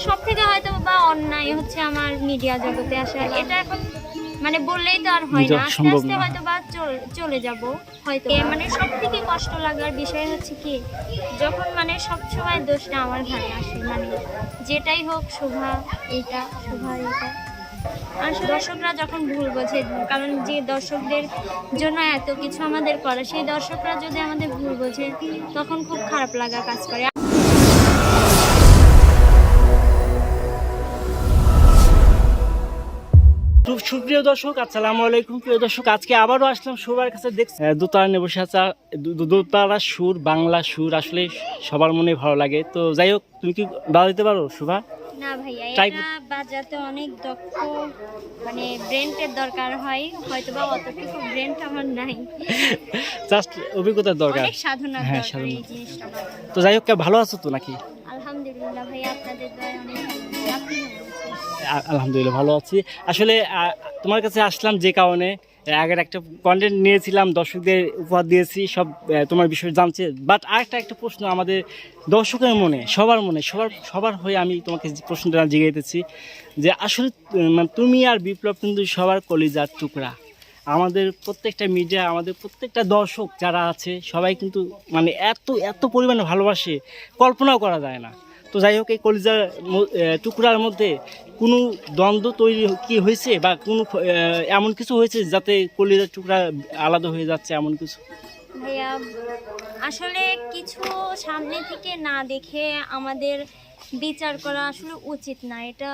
সব থেকে হয়তো বা অন্যায় হচ্ছে আমার মিডিয়া জগতে আসা এটা এখন মানে বললেই তো আর হয় না। আস্তে আস্তে হয়তো বা চল- যাব হয়তো। মানে সব থেকে কষ্ট লাগার বিষয় হচ্ছে কি যখন মানে সব সময় দোষটা আমার ঘাড়ে আসে মানে যেটাই হোক শোভা এইটা শোভা এইটা। আসলে দর্শকরা যখন ভুল বোঝে কারণ যে দর্শকদের জন্য এত কিছু আমাদের করা সেই দর্শকরা যদি আমাদের ভুল বোঝে তখন খুব খারাপ লাগা কাজ করে। সুপ্রিয় দর্শক আসসালামু আলাইকুম। প্রিয় দর্শক আজকে আবারও আসলাম সবার কাছে। দেখ দোতারা বসে আছে দোতারা সুর বাংলা সুর আসলে সবার মনে ভালো লাগে। তো যাই হোক তুমি কি বাজাতে পারো শোভা? না ভাইয়া এটা বাজাতে অনেক দক্ষ মানে ব্রেনটের দরকার হয়। হয়তো বা অতটুকু ব্রেনট আমার নাই। জাস্ট অভিজ্ঞতার দরকার। হ্যাঁ, সাধনা। তো যাই হোক ভালো আছো তো নাকি? আলহামদুলিল্লাহ, ভালো আছি। আসলে তোমার কাছে আসলাম যে কারণে আগের একটা কন্টেন্ট নিয়েছিলাম, দর্শকদের উপহার দিয়েছি, সব তোমার বিষয়ে জানছে বাট আরেকটা, একটা প্রশ্ন আমাদের দর্শকের মনে, সবার মনে, সবার সবার হয়ে আমি তোমাকে প্রশ্নটা জিজ্ঞেসেছি যে আসলে মানে তুমি আর বিপ্লব কিন্তু সবার কলিজার টুকরা। আমাদের প্রত্যেকটা মিডিয়া আমাদের প্রত্যেকটা দর্শক যারা আছে, সবাই কিন্তু মানে এত এত পরিমাণে ভালোবাসে, কল্পনাও করা যায় না। তো যাই হোক, এই কলিজার টুকরার মধ্যে কোনো দ্বন্দ্ব তৈরি কি হয়েছে বা কোনো এমন কিছু হয়েছে যাতে কলিজার টুকরা আলাদা হয়ে যাচ্ছে এমন কিছু? ভাইয়া, আসলে কিছু সামনে থেকে না দেখে আমাদের বিচার করা আসলে উচিত না। এটা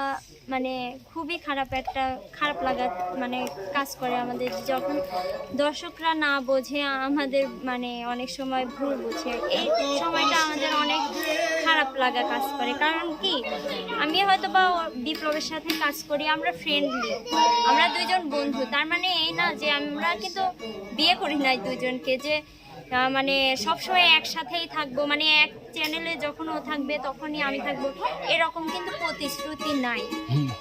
মানে খুবই খারাপ একটা, খারাপ লাগা মানে কাজ করে আমাদের। যখন দর্শকরা না বোঝে, আমাদের মানে অনেক সময় ভুল বুঝে। এই সময়টা আমাদের অনেক খারাপ লাগা কাজ করে। কারণ কি? আমি হয়তো বা বিপ্লবের সাথে কাজ করি আমরা ফ্রেন্ডলি আমরা দুইজন বন্ধু। তার মানে এই না যে আমরা কিন্তু বিয়ে করি নাই দুইজনকে যে মানে সবসময় একসাথেই থাকব। মানে এক চ্যানেলে যখন ও থাকবে তখনই আমি থাকব। এরকম কিন্তু প্রতিশ্রুতি নাই।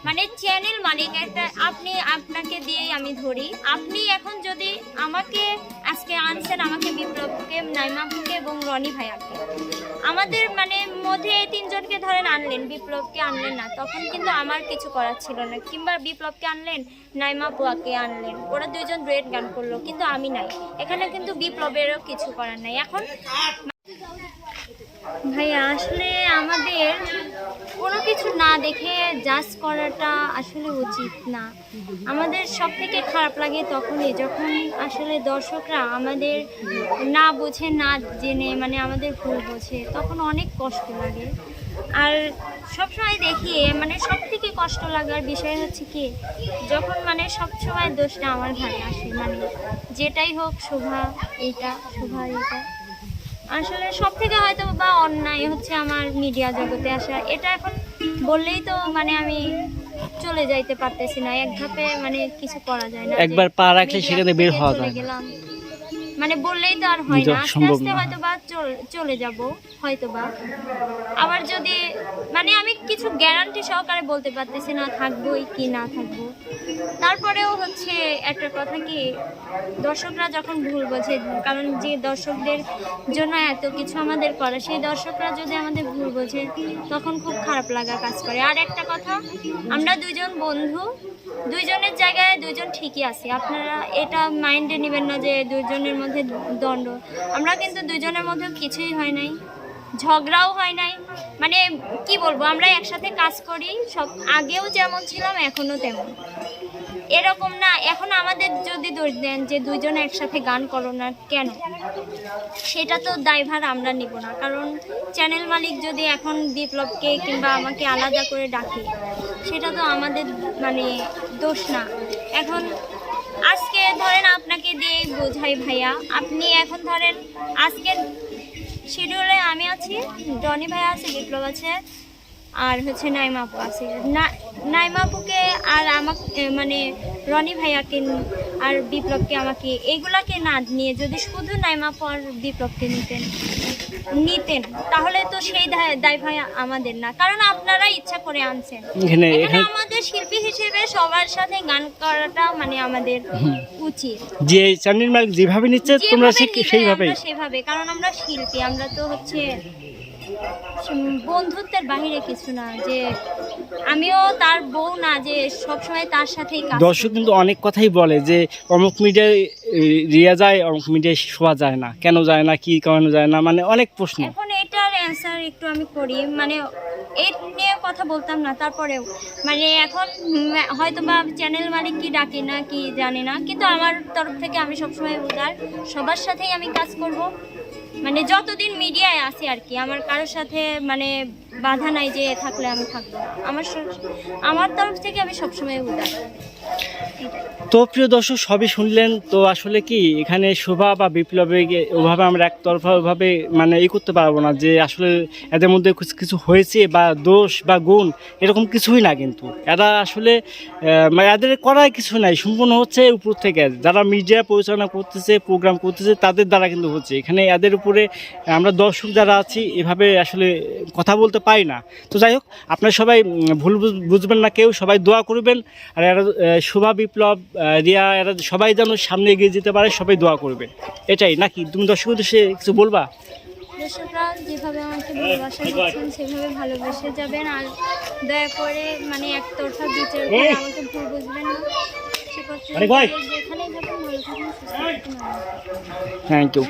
মানে চ্যানেল মালিক একটা আপনি আপনাকে দিয়েই আমি ধরি। আপনি এখন যদি আমাকে আজকে আনছেন আমাকে বিপ্লবকে আপুকে এবং রনি ভাইয়াকে। আমাদের মানে মধ্যে এই তিনজনকে ধরেন আনলেন, বিপ্লবকে আনলেন না। তখন কিন্তু আমার কিছু করার ছিল না। কিংবা বিপ্লবকে আনলেন, নাইমা পোয়াকে আনলেন। ওরা দুইজন রেড গান করল, কিন্তু আমি নাই। এখানে কিন্তু বিপ্লবেরও কিছু করার নাই। এখন ভাইয়া, আসলে আমাদের কোনো কিছু না দেখে জাজ করাটা আসলে উচিত না। আমাদের সব থেকে খারাপ লাগে তখনই যখন আসলে দর্শকরা আমাদের না বোঝে, না জেনে মানে আমাদের ভুল বোঝে, তখন অনেক কষ্ট লাগে। আর সবসময় দেখি মানে সব থেকে কষ্ট লাগার বিষয় হচ্ছে কি, যখন মানে সব সময় দোষটা আমার ঘাড়ে আসে মানে যেটাই হোক, শোভা এইটা শোভা এইটা আসলে সব থেকে হয়তো বা অন্যায় হচ্ছে আমার মিডিয়া জগতে আসা। এটা এখন বললেই তো মানে আমি চলে যাইতে পারতেছি না। এক ধাপে মানে কিছু করা যায় না। একবার পা রাখলে সেখানে বের হওয়া যায় গেলাম। মানে বললেই তো আর হয় না। আস্তে আস্তে হয়তো বা চল- চলে যাব হয়তো বা আবার যদি মানে আমি কিছু গ্যারান্টি সহকারে বলতে পারতেছি না থাকবোই কি না থাকব। তারপরেও হচ্ছে একটা কথা কি, দর্শকরা যখন ভুল বোঝে, কারণ যে দর্শকদের জন্য এত কিছু আমাদের করা, সেই দর্শকরা যদি আমাদের ভুল বোঝে, তখন খুব খারাপ লাগা কাজ করে। আর একটা কথা, আমরা দুইজন বন্ধু, দুইজনের জায়গায় দুজন ঠিকই আছি। আপনারা এটা মাইন্ডে নেবেন না যে দুজনের মধ্যে দণ্ড আমরা কিন্তু দুজনের মধ্যে কিছুই হয় নাই, ঝগড়াও হয় নাই। মানে কি বলব, আমরা একসাথে কাজ করি, সব আগেও যেমন ছিলাম এখনও তেমন। এরকম না। এখন আমাদের যদি দোষ দেন যে দুইজন একসাথে গান করো না কেন, সেটা তো দায়ভার আমরা নিব না। কারণ চ্যানেল মালিক যদি এখন বিপ্লবকে কিংবা আমাকে আলাদা করে ডাকে, সেটা তো আমাদের মানে দোষ না। এখন আজকে ধরেন আপনাকে দিয়ে বোঝাই ভাইয়া, আপনি এখন ধরেন আজকের শিডিউলে আমি আছি ডনি ভাইয়া আছে, বিপ্লব আছে আর হচ্ছে নাইমা আপু আছে। না নাইমা আপুকে আর আমাকে মানে রনি ভাইয়াকে আর বিপ্লবকে আমাকে এগুলাকে না নিয়ে যদি শুধু নাইমা আপু আর বিপ্লবকে নিতেন নিতেন তাহলে তো সেই দায়- ভাই আমাদের না। কারণ আপনারা ইচ্ছা করে আনছেন। আমাদের শিল্পী হিসেবে সবার সাথে গান করাটা মানে আমাদের উচিত। যে চ্যানেল মালিক যেভাবে নিচ্ছে তোমরা আমরা সেভাবে কারণ আমরা শিল্পী আমরা তো হচ্ছে বন্ধুত্বের বাহিরে কিছু না যে আমিও তার বউ না যে সবসময় তার সাথেই দর্শক কিন্তু অনেক কথাই বলে যে অমুক মিডিয়ায় রিয়া যায় অমুক মিডিয়ায় শোয়া যায় না। কেন যায় না কি কারণে যায় না মানে অনেক প্রশ্ন। এখন এটার অ্যান্সার একটু আমি করি মানে এই নিয়ে কথা বলতাম না তারপরেও। মানে এখন হয়তো বা চ্যানেল মালিক কি ডাকে না কি জানি না কিন্তু আমার তরফ থেকে আমি সবসময় উদার সবার সাথেই আমি কাজ করব। মানে যতদিন মিডিয়ায় আছে আর কি, আমার কারোর সাথে মানে বাধা নাই যে থাকলে আমি থাকব আমার আমার তরফ থেকে আমি সবসময় এটাই। তো প্রিয় দর্শক, সবই শুনলেন। তো আসলে কি, এখানে শোভা বা বিপ্লবে ওভাবে আমরা একতরফা ওভাবে মানে ই করতে পারব না, যে আসলে এদের মধ্যে কিছু হয়েছে বা দোষ বা গুণ, এরকম কিছুই না কিন্তু। এরা আসলে মানে এদের করার কিছু নাই, সম্পূর্ণ হচ্ছে উপর থেকে। যারা মিডিয়া পরিচালনা করতেছে প্রোগ্রাম করতেছে, তাদের দ্বারা কিন্তু হচ্ছে। এখানে এদের উপরে আমরা দর্শক যারা আছি, এভাবে আসলে কথা বলতে পারি না। তো যাই হোক, আপনারা সবাই ভুল বুঝবেন না কেউ, সবাই দোয়া করবেন। আর এরা শোভা বিপ্লব রিয়া এরা সবাই যেন সামনে এগিয়ে যেতে পারে সবাই দোয়া করবে এটাই নাকি? তুমি দর্শক উদ্দেশ্যে কিছু বলবা? দর্শকরা যেভাবে আমাকে ভালোবাসা দিচ্ছেন সেভাবে ভালোবেসে যাবেন। আর দয়া করে মানে একতরফা বিচার করে আমাকে ভুল বুঝবেন না। সে কথা আরে ভাই। যেখানেই থাকুন ভালো থাকুন সুস্থ থাকুন। Thank you